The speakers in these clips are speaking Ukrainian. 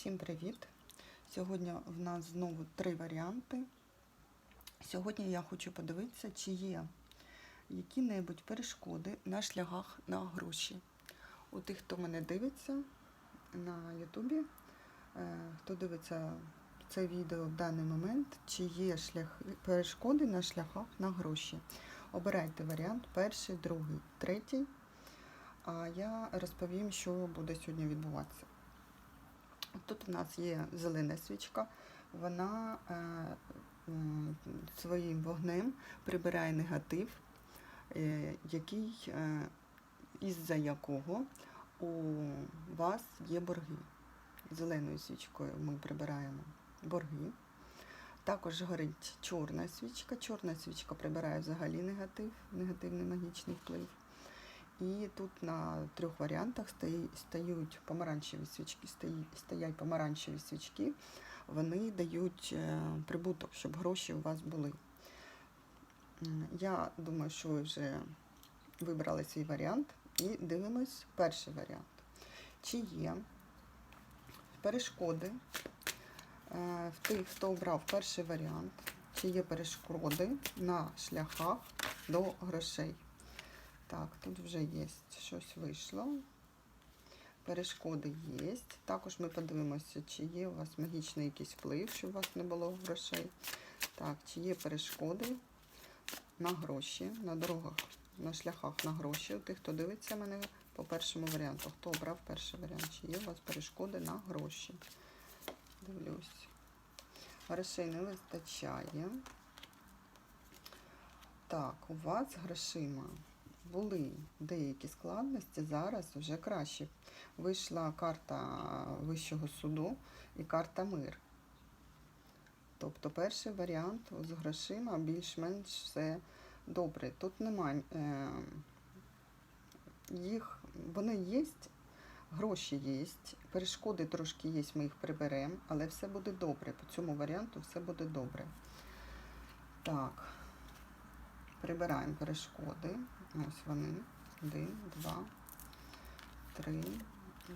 Всім привіт! Сьогодні в нас знову три варіанти. Сьогодні я хочу подивитися, чи є які-небудь перешкоди на шляхах на гроші. У тих, хто мене дивиться на Ютубі, е, хто дивиться це відео в даний момент, чи є шлях, перешкоди на шляхах на гроші. Обирайте варіант перший, другий, третій. А я розповім, що буде сьогодні відбуватися. Тут у нас є зелена свічка, вона е, своїм вогнем прибирає негатив, е, який, е, із-за якого у вас є борги. Зеленою свічкою ми прибираємо борги. Також горить чорна свічка. Чорна свічка прибирає взагалі негатив, негативний магічний вплив. І тут на трьох варіантах стають помаранчеві свічки, стоять помаранчеві свічки, вони дають е, прибуток, щоб гроші у вас були. Я думаю, що ви вже вибрали свій варіант і дивимось перший варіант. Чи є перешкоди е, в тих, хто обрав перший варіант, чи є перешкоди на шляхах до грошей. Так, тут вже є щось вийшло. Перешкоди є. Також ми подивимося, чи є у вас магічний якийсь вплив, щоб у вас не було грошей. Так, чи є перешкоди на гроші, на дорогах, на шляхах на гроші. У тих, хто дивиться мене по першому варіанту. Хто обрав перший варіант? Чи є у вас перешкоди на гроші? Дивлюсь. Грошей не вистачає. Так, у вас грошима були деякі складності, зараз вже краще. Вийшла карта Вищого суду і карта мир. Тобто перший варіант з грошима більш-менш все добре. Тут немає е, їх, вони є, гроші є, перешкоди трошки є, ми їх приберемо, але все буде добре. По цьому варіанту все буде добре. Так, прибираємо перешкоди. Ось вони. Один, два, три,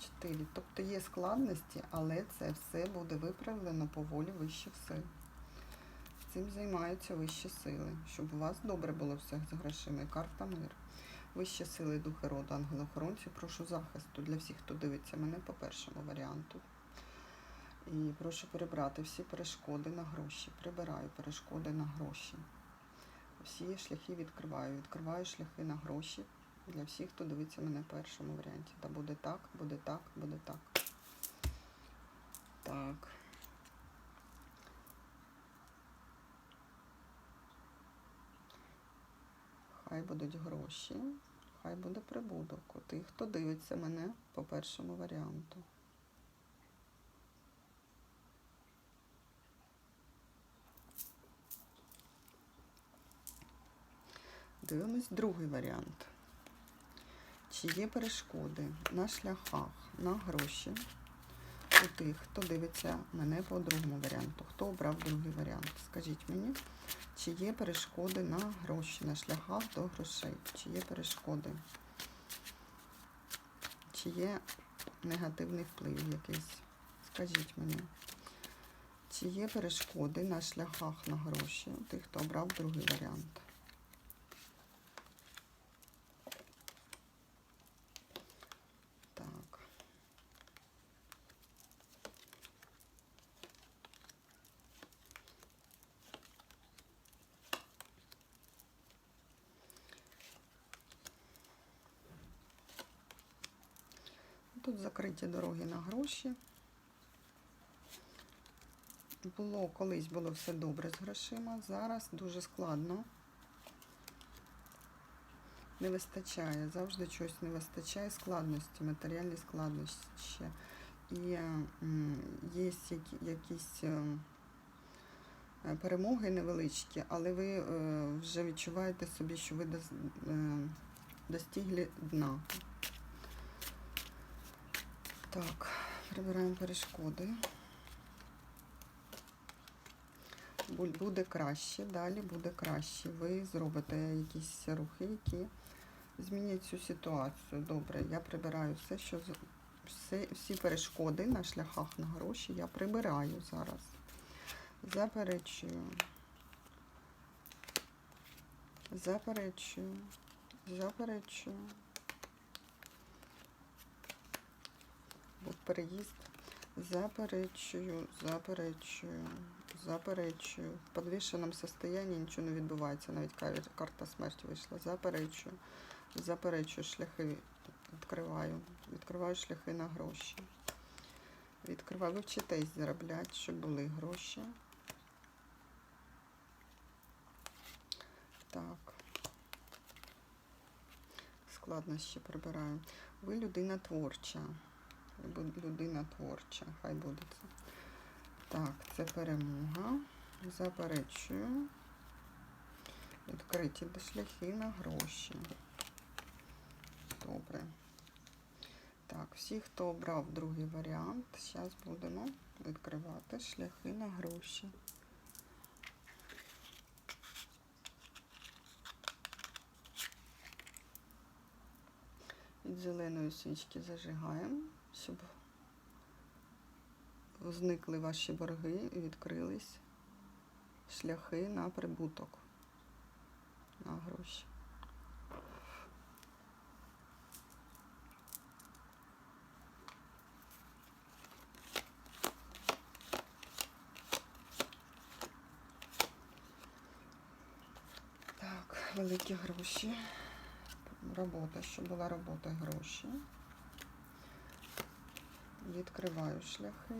чотири. Тобто є складності, але це все буде виправлено по волі вищих сил. Цим займаються вищі сили, щоб у вас добре було все з грошима. Карта мир. Вищі сили, духи роду, ангелохоронці, прошу захисту для всіх, хто дивиться мене по першому варіанту. І прошу прибрати всі перешкоди на гроші. Прибираю перешкоди на гроші. Всі шляхи відкриваю. Відкриваю шляхи на гроші для всіх, хто дивиться мене в першому варіанті. Та буде так, буде так, буде так. Так. Хай будуть гроші, хай буде прибуток у тих, хто дивиться мене по першому варіанту. Дивимось другий варіант. Чи є перешкоди на шляхах, на гроші у тих, хто дивиться мене по другому варіанту? Хто обрав другий варіант? Скажіть мені, чи є перешкоди на гроші, на шляхах до грошей? Чи є перешкоди? Чи є негативний вплив якийсь? Скажіть мені. Чи є перешкоди на шляхах на гроші у тих, хто обрав другий варіант? Так. Тут закриті дороги на гроші. Було колись було все добре з грошима, зараз дуже складно. Не вистачає, завжди чогось не вистачає складності, матеріальні складнощі. І є які, якісь е, перемоги невеличкі, але ви е, вже відчуваєте собі, що ви е, достигли дна. Так, прибираємо перешкоди. Буде краще, далі буде краще. Ви зробите якісь рухи, які змінять цю ситуацію. Добре, я прибираю все, що Всі, всі перешкоди на шляхах на гроші я прибираю зараз. Заперечую. Заперечую. Заперечую. Був переїзд. Заперечую, заперечую, заперечую. В подвішеному состоянні нічого не відбувається. Навіть карта смерті вийшла. Заперечую. Заперечую шляхи. Відкриваю. Відкриваю шляхи на гроші. Відкриваю. Ви вчитесь заробляти, щоб були гроші. Так. Складнощі прибираю. Ви людина творча. Людина творча. Хай буде це. Так, це перемога. Заперечую. Відкриті шляхи на гроші. Добре. Так, всі, хто обрав другий варіант, зараз будемо відкривати шляхи на гроші. Від зеленої свічки зажигаємо, щоб зникли ваші борги і відкрились шляхи на прибуток, на гроші. Так, великі гроші. Робота, щоб була робота гроші. Відкриваю шляхи.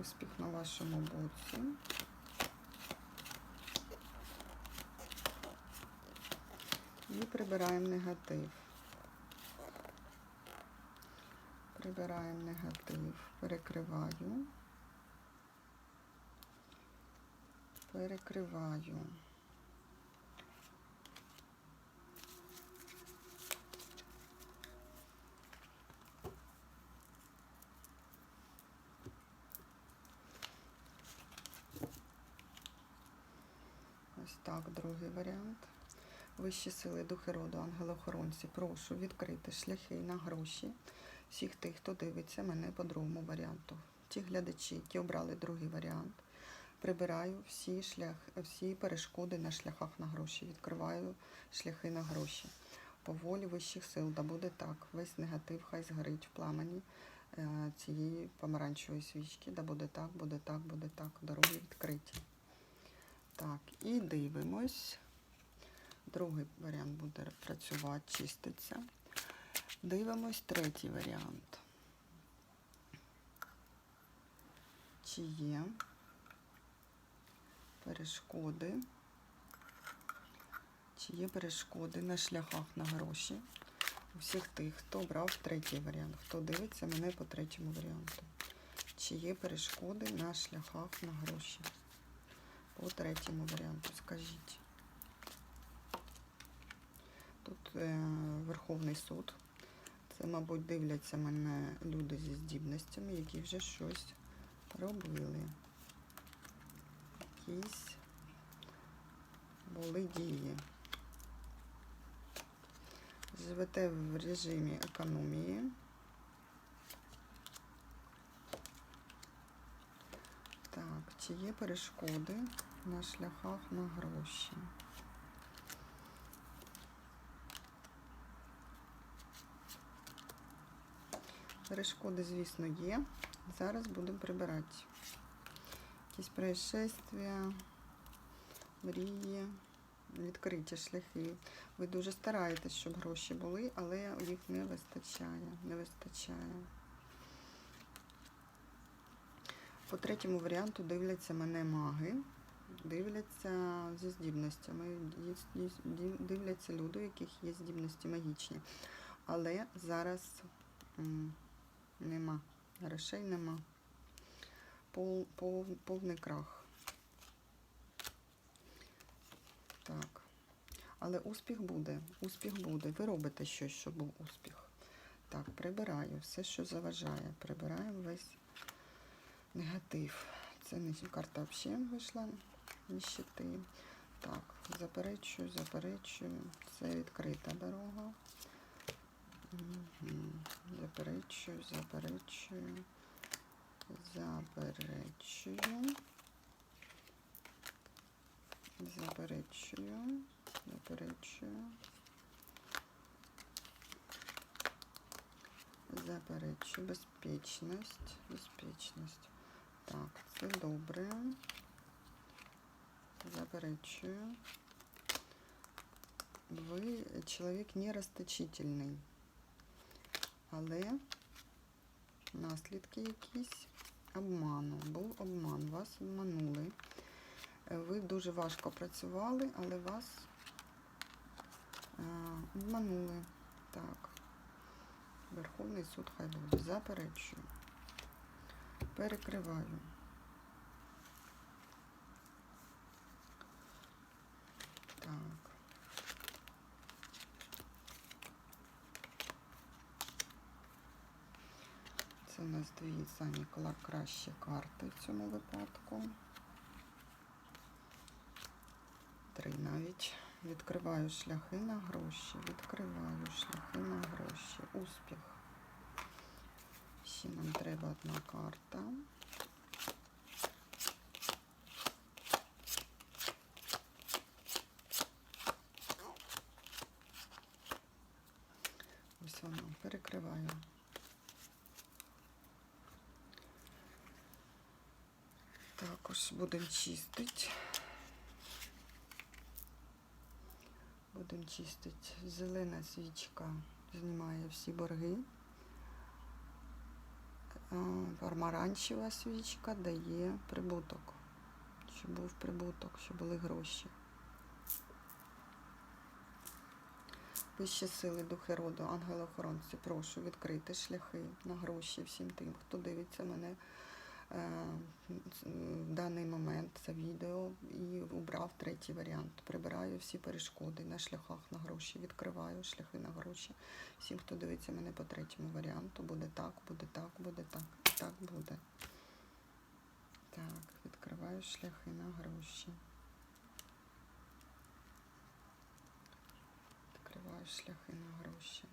Успіх на вашому боці. І прибираємо негатив. Прибираємо негатив, перекриваю. Перекриваю. Ось так, другий варіант. Вищі сили, духи роду, ангелохоронці, прошу відкрити шляхи на гроші всіх тих, хто дивиться мене по другому варіанту. Ті глядачі, які обрали другий варіант, прибираю всі, шлях, всі перешкоди на шляхах на гроші, відкриваю шляхи на гроші. По волі вищих сил, да буде так. Весь негатив хай згорить в пламені е, цієї помаранчевої свічки. Да буде так, буде так, буде так. Дороги відкриті. Так, і дивимось. Другий варіант буде працювати, чиститься. Дивимось третій варіант. Чи є перешкоди? Чи є перешкоди на шляхах на гроші? У всіх тих, хто обрав третій варіант, хто дивиться мене по третьому варіанту. Чи є перешкоди на шляхах на гроші? По третьому варіанту, скажіть. Тут е, Верховний суд. Це, мабуть, дивляться мене люди зі здібностями, які вже щось робили. Якісь були дії. Живете в режимі економії. Так, чи є перешкоди на шляхах на гроші? Перешкоди, звісно, є. Зараз будемо прибирати. Якісь происшествия, мрії, відкриті шляхи. Ви дуже стараєтесь, щоб гроші були, але їх не вистачає. Не вистачає. По третьому варіанту дивляться мене маги, дивляться зі здібностями, дивляться люди, у яких є здібності магічні. Але зараз нема. Грошей нема. Пов, пов, повний крах. Так. Але успіх буде. Успіх буде. Ви робите щось, щоб був успіх. Так, прибираю все, що заважає. Прибираємо весь негатив. Це не карта взагалі вийшла ніщити. Так, заперечую, заперечую. Це відкрита дорога. Мгм. Заперечую, заперечую, заперечую. Заперечую, заперечую. Заперечую. Безпечність. Безпечність. Так, це добре. Заперечую. Ви чоловік не розточительний. Але наслідки якісь обману. Був обман, вас обманули. Е, Ви дуже важко працювали, але вас е, обманули. Так. Верховний суд хай буде. Заперечую. Перекриваю. Так. Це у нас дві самі кращі карти в цьому випадку. Три навіть. Відкриваю шляхи на гроші. Відкриваю шляхи на гроші. Успіх. Ще нам треба одна карта. Ось вона. Перекриваю. Також будемо чистити. Будемо чистити. Зелена свічка знімає всі борги. А, Помаранчева свічка дає прибуток. Щоб був прибуток, щоб були гроші. Вищі сили, духи роду, ангели-охоронці, прошу відкрити шляхи на гроші всім тим, хто дивиться мене е, в даний момент це відео і убрав третій варіант. Прибираю всі перешкоди на шляхах на гроші, відкриваю шляхи на гроші. Всім, хто дивиться мене по третьому варіанту, буде так, буде так, буде так, так буде. Так, відкриваю шляхи на гроші. Відкриваю шляхи на гроші.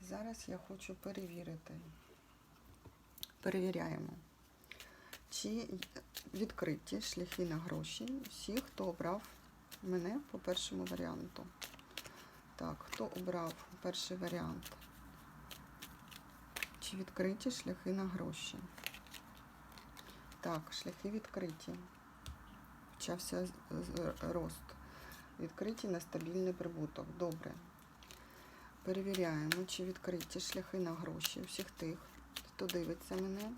Зараз я хочу перевірити. Перевіряємо, чи відкриті шляхи на гроші всі, хто обрав мене по першому варіанту. Так, хто обрав перший варіант? Чи відкриті шляхи на гроші? Так, шляхи відкриті. Почався рост. Відкриті на стабільний прибуток. Добре. Перевіряємо, чи відкриті шляхи на гроші всіх тих, хто дивиться мене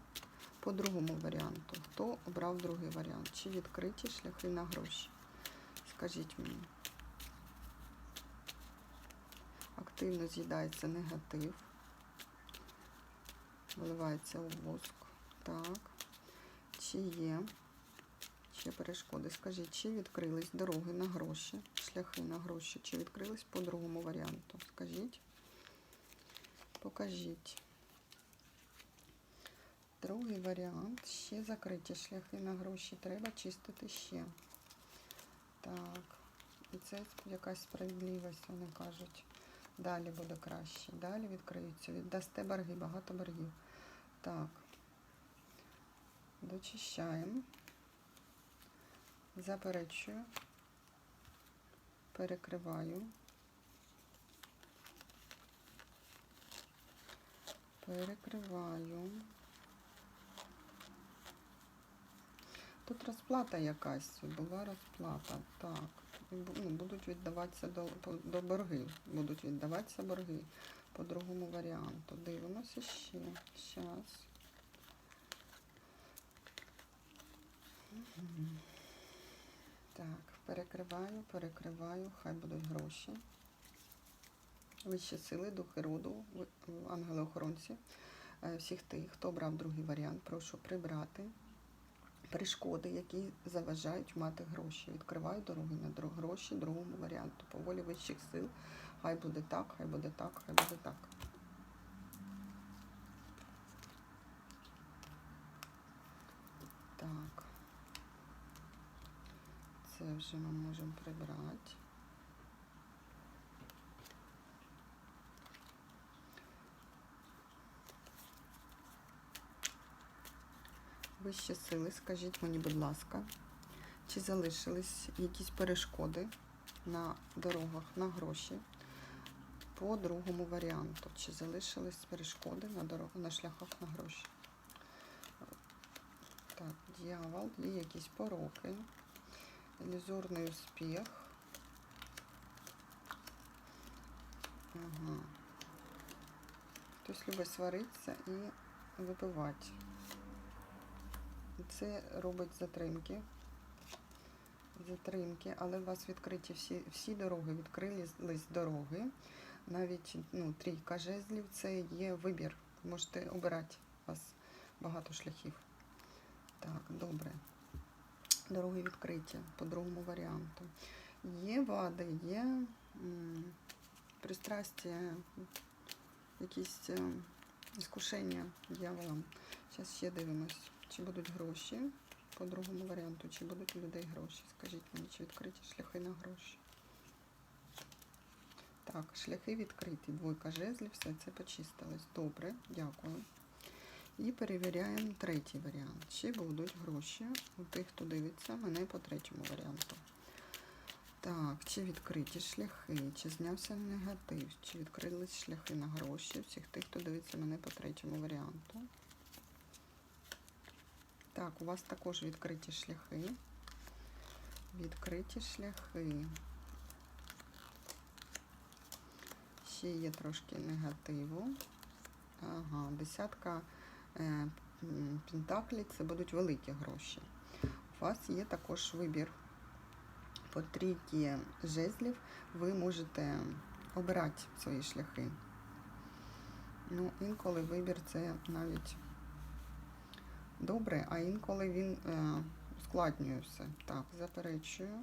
по другому варіанту. Хто обрав другий варіант? Чи відкриті шляхи на гроші? Скажіть мені. Активно з'їдається негатив. Виливається у воск. Так. Чи є ще перешкоди? Скажіть, чи відкрились дороги на гроші, шляхи на гроші, чи відкрились по другому варіанту? Скажіть. Покажіть. Другий варіант. Ще закриті шляхи на гроші. Треба чистити ще. Так. І це якась справедливість, вони кажуть. Далі буде краще. Далі відкриються. Віддасте борги, багато боргів. Так. Дочищаємо. Заперечую. Перекриваю. Перекриваю. Тут розплата якась, була розплата. Так. Ну, будуть віддаватися до, до борги. Будуть віддаватися борги по другому варіанту. Дивимося ще. Щас. Так, перекриваю, перекриваю, хай будуть гроші. Вищі сили, духи роду, ангели-охоронці, е, всіх тих, хто обрав другий варіант, прошу прибрати перешкоди, які заважають мати гроші. Відкриваю дороги на гроші другому варіанту. По волі вищих сил. Хай буде так, хай буде так, хай буде так. Так. Це вже ми можемо прибрати. Вищі сили, скажіть мені, будь ласка, чи залишились якісь перешкоди на дорогах на гроші по другому варіанту? Чи залишились перешкоди на дорогах, на шляхах на гроші? Так, дьявол, є якісь пороки, ілюзорний успіх. Ага. Хтось любить сваритися і випивати. Це робить затримки. Затримки, але у вас відкриті всі, всі дороги, відкрились дороги. Навіть ну, трійка жезлів це є вибір. Можете обирати у вас багато шляхів. Так, добре. Дороги відкриті по другому варіанту. Є вади, є м, пристрастя, якісь е, іскушення дьяволом. Зараз ще дивимось, чи будуть гроші по другому варіанту, чи будуть у людей гроші. Скажіть мені, чи відкриті шляхи на гроші. Так, шляхи відкриті. Двойка жезлів, все це почистилось. Добре, дякую. І перевіряємо третій варіант. Чи будуть гроші у тих, хто дивиться мене по третьому варіанту. Так, чи відкриті шляхи, чи знявся негатив, чи відкрились шляхи на гроші всіх тих, хто дивиться мене по третьому варіанту. Так, у вас також відкриті шляхи. Відкриті шляхи. Ще є трошки негативу. Ага, десятка е, м, це будуть великі гроші. У вас є також вибір. По трійки жезлів ви можете обирати свої шляхи. Ну, інколи вибір це навіть добре, а інколи він е, ускладнює все. Так, заперечую,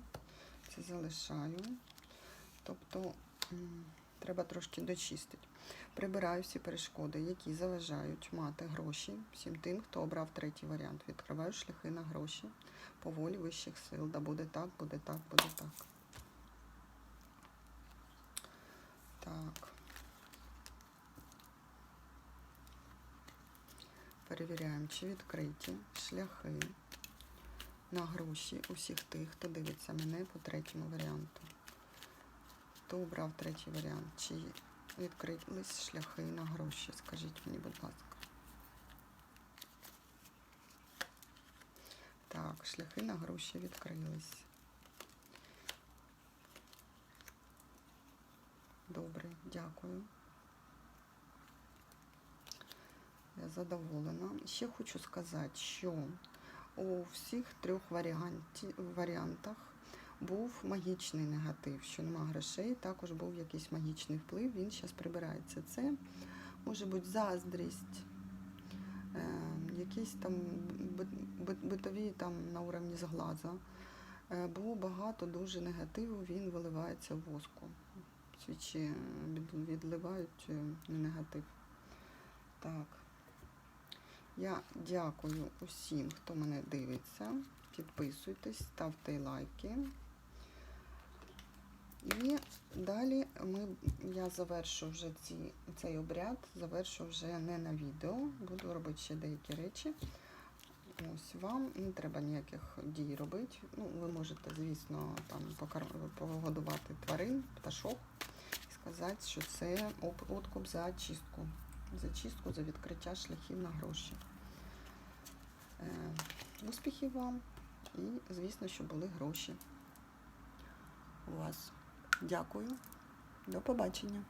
це залишаю. Тобто треба трошки дочистити. Прибираю всі перешкоди, які заважають мати гроші всім тим, хто обрав третій варіант. Відкриваю шляхи на гроші по волі вищих сил. Да буде так, буде так, буде. Так. Перевіряємо, чи відкриті шляхи на гроші усіх тих, хто дивиться мене по третьому варіанту. Хто обрав третій варіант? Чи відкрились шляхи на гроші? Скажіть мені, будь ласка. Так, шляхи на гроші відкрились. Добре, дякую. Я задоволена. Ще хочу сказати, що у всіх трьох варіантах був магічний негатив, що нема грошей, також був якийсь магічний вплив, він зараз прибирається. Це може бути заздрість, е, якісь там бит- бит- битові там на уровні зглаза. Е, Бо багато дуже негативу він виливається в воску. Свічі відливають е, негатив. Так. Я дякую усім, хто мене дивиться. Підписуйтесь, ставте лайки. І далі ми, я завершу вже ці, цей обряд, завершу вже не на відео, буду робити ще деякі речі. Ось вам не треба ніяких дій робити. Ну, ви можете, звісно, там погодувати тварин, пташок і сказати, що це откуп за чистку. За чистку, за відкриття шляхів на гроші. Е, успіхів вам і, звісно, що були гроші у вас. Дякую. До побачення.